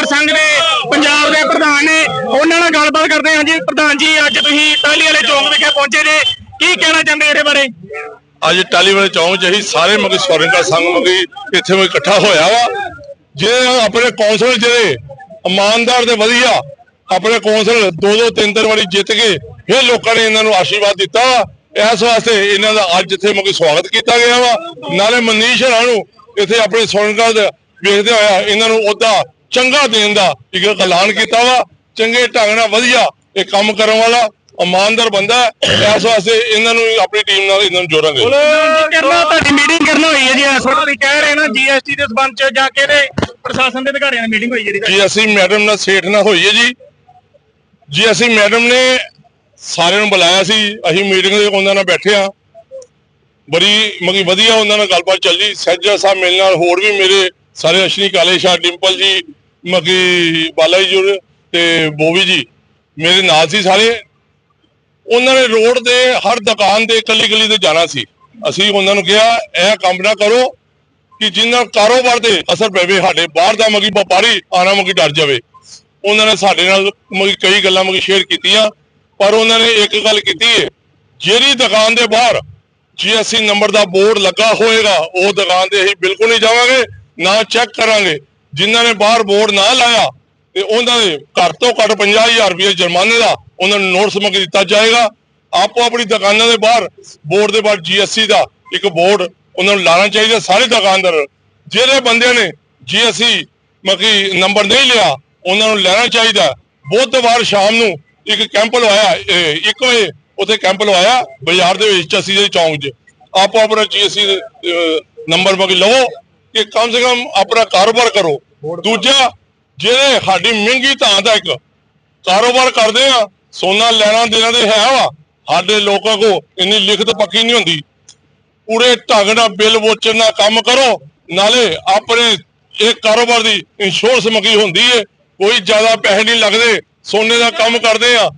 ਪੱਤਰਕਾਰ ਸੰਘ ਨੇ ਪੰਜਾਬ ਦੇ ਪ੍ਰਧਾਨ ਨੇ ਉਹਨਾਂ ਨਾਲ ਗੱਲਬਾਤ ਕਰਦੇ ਹਾਂ ਜੀ। ਪ੍ਰਧਾਨ ਜੀ, ਅੱਜ ਤੁਸੀਂ ਟਾਲੀ ਵਾਲੇ ਚੌਂਕ ਵਿਖੇ ਪਹੁੰਚੇ ਨੇ ਕੀ ਕਹਿਣਾ ਚਾਹੁੰਦੇ ਇਹਦੇ ਬਾਰੇ? ਅੱਜ ਟਾਲੀ ਵਾਲੇ ਚੌਂਕ 'ਚ ਹੀ ਸਾਰੇ ਮਗੀ ਸਵਰਨਕਾਰ ਸੰਘ ਮਗੀ ਇੱਥੇ ਮੈਂ ਇਕੱਠਾ ਹੋਇਆ ਵਾ। ਜੇ ਆਪਣੇ ਕੌਂਸਲ ਜਿਹੜੇ ਇਮਾਨਦਾਰ ਤੇ ਵਧੀਆ ਆਪਣੇ ਕੌਂਸਲ ਦੋ ਦੋ ਤਿੰਨ ਤਿੰਨ ਵਾਰੀ ਜਿੱਤ ਗਏ, ਫਿਰ ਲੋਕਾਂ ਨੇ ਇਹਨਾਂ ਨੂੰ ਆਸ਼ੀਰਵਾਦ ਦਿੱਤਾ। ਇਸ ਵਾਸਤੇ ਇਹਨਾਂ ਦਾ ਅੱਜ ਇੱਥੇ ਮੁਕੀ ਸਵਾਗਤ ਕੀਤਾ ਗਿਆ ਵਾ। ਨਾਲੇ ਮਨੀਸ਼ ਹਰਾਂ ਨੂੰ ਇੱਥੇ ਆਪਣੇ ਸਵਰਨਕਾਰ ਵੇਖਦੇ ਹੋਇਆ ਇਹਨਾਂ ਨੂੰ ਉਹਦਾ ਚੰਗਾ ਦੇਣ ਦਾ ਇੱਕ ਐਲਾਨ ਕੀਤਾ ਵਾ। ਚੰਗੇ ਢੰਗ ਨਾਲ ਵਧੀਆ ਇਹ ਕੰਮ ਕਰਨ ਵਾਲਾ ਇਮਾਨਦਾਰ ਬੰਦਾ। ਇਸ ਵਾਸਤੇ ਇਹਨਾਂ ਨੂੰ ਆਪਣੀ ਟੀਮ ਨਾਲ ਇਹਨਾਂ ਨੂੰ ਜੋੜਾਂਗੇ। ਕਰਨਾ ਤੁਹਾਡੀ ਮੀਟਿੰਗ ਕਰਨਾ ਹੋਈ ਹੈ ਜੀ। ਇਸ ਵਕਤ ਤੁਸੀਂ ਕਹਿ ਰਹੇ ਨਾ ਜੀਐਸਟੀ ਦੇ ਸਬੰਧ ਚ ਜਾ ਕੇ ਤੇ ਪ੍ਰਸ਼ਾਸਨ ਦੇ ਅਧਿਕਾਰੀਆਂ ਨਾਲ ਮੀਟਿੰਗ ਹੋਈ ਹੈ ਜੀ। ਅਸੀਂ ਮੈਡਮ ਨਾਲ ਸੇਠ ਨਾਲ ਹੋਈ ਹੈ ਜੀ। ਜੀ ਅਸੀਂ ਮੈਡਮ ਨੇ ਸਾਰਿਆਂ ਨੂੰ ਬੁਲਾਇਆ ਸੀ। ਅਸੀਂ ਮੀਟਿੰਗ ਦੇ ਉਹਨਾਂ ਨਾਲ ਬੈਠੇ ਆ ਬੜੀ ਮਗੀ ਵਧੀਆ ਉਹਨਾਂ ਨਾਲ ਗੱਲਬਾਤ ਚੱਲੀ। ਸੈਜਾ ਸਾਹਿਬ ਮਿਲਣ ਨਾਲ ਹੋਰ ਵੀ ਮੇਰੇ ਸਾਰੇ ਅਸ਼ਨੀ ਕਾਲੇ ਸ਼ਾਹ ਡਿੰਪਲ ਜੀ ਮਕੀ ਬਾਲਾ ਜੀ ਜੁਰ ਤੇ ਬੋਵੀ ਜੀ, ਮੇਰੇ ਨਾਲ ਸੀ ਸਾਰੇ। ਉਹਨਾਂ ਨੇ ਰੋਡ ਤੇ ਹਰ ਦੁਕਾਨ ਤੇ ਇਕੱਲੀ ਇਕੱਲੀ ਤੇ ਜਾਣਾ ਸੀ। ਅਸੀਂ ਉਹਨਾਂ ਨੂੰ ਕਿਹਾ, ਇਹ ਕੰਮ ਨਾ ਕਰੋ ਕਿ ਜਿੰਨਾ ਕਾਰੋਬਾਰ ਤੇ ਅਸਰ ਪਵੇ, ਸਾਡੇ ਬਾਹਰ ਦਾ ਮਗੀ ਵਪਾਰੀ ਆਣਾ ਮਗੀ ਡਰ ਜਾਵੇ। ਉਹਨਾਂ ਨੇ ਸਾਡੇ ਨਾਲ ਮਗੀ ਕਈ ਗੱਲਾਂ ਮਗੀ ਸ਼ੇਅਰ ਕੀਤੀਆਂ, ਪਰ ਉਹਨਾਂ ਨੇ ਇੱਕ ਗੱਲ ਕੀਤੀ ਹੈ ਜਿਹੜੀ ਦੁਕਾਨ ਦੇ ਬਾਹਰ ਜੀਐਸਟੀ ਨੰਬਰ ਦਾ ਬੋਰਡ ਲੱਗਾ ਹੋਏਗਾ, ਉਹ ਦੁਕਾਨ ਤੇ ਅਸੀਂ ਬਿਲਕੁਲ ਨਹੀਂ ਜਾਵਾਂਗੇ, ਨਾ ਚੈੱਕ ਕਰਾਂਗੇ। ਜਿਨ੍ਹਾਂ ਨੇ ਬਾਹਰ ਬੋਰਡ ਨਾ ਲਾਇਆ ਤੇ ਉਹਨਾਂ ਦੇ ਘੱਟ ਤੋਂ ਘੱਟ 50000 ਰੁਪਏ ਜੁਰਮਾਨੇ ਦਾ ਉਹਨਾਂ ਨੂੰ ਨੋਟਿਸ ਮੰਗ ਦਿੱਤਾ ਜਾਏਗਾ। ਆਪੋ ਆਪਣੀ ਦੁਕਾਨਾਂ ਦੇ ਬਾਹਰ, ਬੋਰਡ ਦੇ ਬਾਹਰ ਜੀਐਸਟੀ ਦਾ ਇੱਕ ਬੋਰਡ ਉਹਨਾਂ ਨੂੰ ਲਾਣਾ ਚਾਹੀਦਾ ਸਾਰੇ ਦੁਕਾਨਦਾਰ, ਜਿਹੜੇ ਬੰਦਿਆਂ ਨੇ ਜੀਐਸਟੀ ਮਕੀ ਨੰਬਰ ਨਹੀਂ ਲਿਆ, ਉਹਨਾਂ ਨੂੰ ਲੈਣਾ ਚਾਹੀਦਾ ਬੁੱਧਵਾਰ ਸ਼ਾਮ ਨੂੰ ਇੱਕ ਕੈਂਪ ਲਵਾਇਆ ਇੱਕ ਵਜੇ ਉੱਥੇ ਕੈਂਪ ਲਵਾਇਆ, ਬਾਜ਼ਾਰ ਦੇ ਵਿੱਚ, ਅਸੀਂ ਦੇ ਚੌਂਕ 'ਚ। ਆਪੋ ਆਪਣਾ ਜੀਐਸਟੀ ਨੰਬਰ ਮਗੀ ਲਵੋ ਕਿ ਕਮ ਸੇ ਕਮ ਆਪਣਾ ਕਾਰੋਬਾਰ ਕਰੋ। ਦੂਜਾ ਜਿਹੜੇ ਸਾਡੀ ਮਹਿੰਗੀ ਧਾਂ ਦਾ ਇੱਕ ਕਾਰੋਬਾਰ ਕਰਦੇ ਆ, ਸੋਨਾ ਲੈਣਾ ਦੇਣਾ ਤੇ ਹੈ ਵਾ। ਸਾਡੇ ਲੋਕਾਂ ਕੋ ਇੰਨੀ ਲਿਖਤ ਪੱਕੀ ਨਹੀਂ ਹੁੰਦੀ। ਪੂਰੇ ਢੰਗ ਨਾਲ ਬਿੱਲ ਵੋਚਣ ਦਾ ਕੰਮ ਕਰੋ, ਨਾਲੇ ਆਪਣੇ ਇਹ ਕਾਰੋਬਾਰ ਦੀ ਇੰਸ਼ੋਰੈਂਸ ਮੰਗੀ ਹੁੰਦੀ ਏ। ਕੋਈ ਜ਼ਿਆਦਾ ਪੈਸੇ ਨਹੀਂ ਲੱਗਦੇ, ਸੋਨੇ ਦਾ ਕੰਮ ਕਰਦੇ ਆ।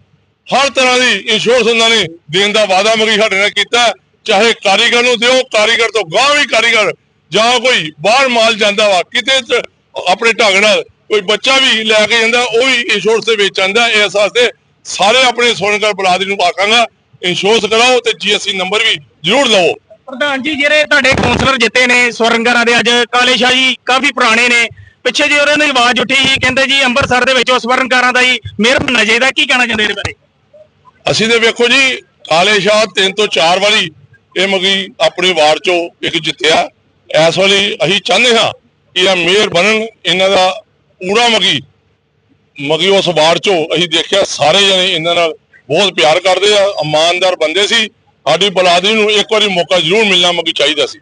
ਹਰ ਤਰ੍ਹਾਂ ਦੀ ਇੰਸ਼ੋਰੈਂਸ ਉਹਨਾਂ ਨੇ ਦੇਣ ਦਾ ਵਾਅਦਾ ਮੰਗੀ ਸਾਡੇ ਨਾਲ ਕੀਤਾ। ਹੈ। ਚਾਹੇ ਕਾਰੀਗਰ ਨੂੰ ਦਿਓ, ਕਾਰੀਗਰ ਤੋਂ ਗਾਂਹ ਵੀ ਕਾਰੀਗਰ ਜਾਂ ਕੋਈ ਬਾਹਰ ਮਾਲ ਜਾਂਦਾ ਵਾ ਕਿਤੇ ਆਪਣੇ ਢੰਗ ਨਾਲ ਕੋਈ ਬੱਚਾ ਵੀ ਲੈ ਕੇ ਜਾਂਦਾ ਉਹ ਵੀ ਇੰਸ਼ੋਰੈਂਸ ਦੇ ਵਿੱਚ ਆਂਦਾ ਇਸ ਵਾਸਤੇ ਸਾਰੇ ਆਪਣੇ ਸੋਨਕਰ ਬਰਾਦਰੀ ਨੂੰ ਆਖਾਂਗਾ ਇੰਸ਼ੋਰੈਂਸ ਕਰਾਓ ਤੇ ਜੀਐਸਟੀ ਨੰਬਰ ਵੀ ਜ਼ਰੂਰ ਲਵੋ। ਪ੍ਰਧਾਨ ਜੀ ਜਿਹੜੇ ਤੁਹਾਡੇ ਕਾਉਂਸਲਰ ਜਿੱਤੇ ਨੇ ਸਵਰਨਗਰਾਂ ਦੇ ਅੱਜ ਕਾਲੇ ਸ਼ਾਹ ਜੀ ਕਾਫੀ ਪੁਰਾਣੇ ਨੇ। ਪਿੱਛੇ ਜੀ ਉਹਨਾਂ ਦੀ ਆਵਾਜ਼ ਉੱਠੀ ਸੀ ਕਹਿੰਦੇ ਜੀ ਅੰਮ੍ਰਿਤਸਰ ਦੇ ਵਿੱਚ ਉਹ ਸਵਰਨਕਾਰਾਂ ਦਾ ਹੀ ਮਿਹਰ ਬਣਨਾ ਚਾਹੀਦਾ ਕੀ ਕਹਿਣਾ ਚਾਹੁੰਦੇ ਇਹਦੇ ਬਾਰੇ? ਅਸੀਂ ਤੇ ਵੇਖੋ ਜੀ ਕਾਲੇ ਸ਼ਾਹ ਤਿੰਨ ਤੋਂ ਚਾਰ ਵਾਰੀ ਇਹ ਮਗੀ ਆਪਣੀ ਵਾਰ ਚੋਂ ਇੱਕ ਜਿੱਤਿਆ। ਇਸ ਵਾਲੀ ਅਸੀਂ ਚਾਹੁੰਦੇ ਹਾਂ ਕਿ ਇਹ ਮੇਅਰ ਬਣਨ, ਇਹਨਾਂ ਦਾ ਊੜਾ ਮਗੀ ਮਗੀ ਉਸ ਵਾਰਡ ਚੋਂ ਅਸੀਂ ਦੇਖਿਆ ਸਾਰੇ ਜਣੇ ਇਹਨਾਂ ਨਾਲ ਬਹੁਤ ਪਿਆਰ ਕਰਦੇ ਆ, ਇਮਾਨਦਾਰ ਬੰਦੇ ਸੀ। ਸਾਡੀ ਬਲਾਦਰੀ ਨੂੰ ਇੱਕ ਵਾਰੀ ਮੌਕਾ ਜ਼ਰੂਰ ਮਿਲਣਾ ਮਗੀ ਚਾਹੀਦਾ ਸੀ।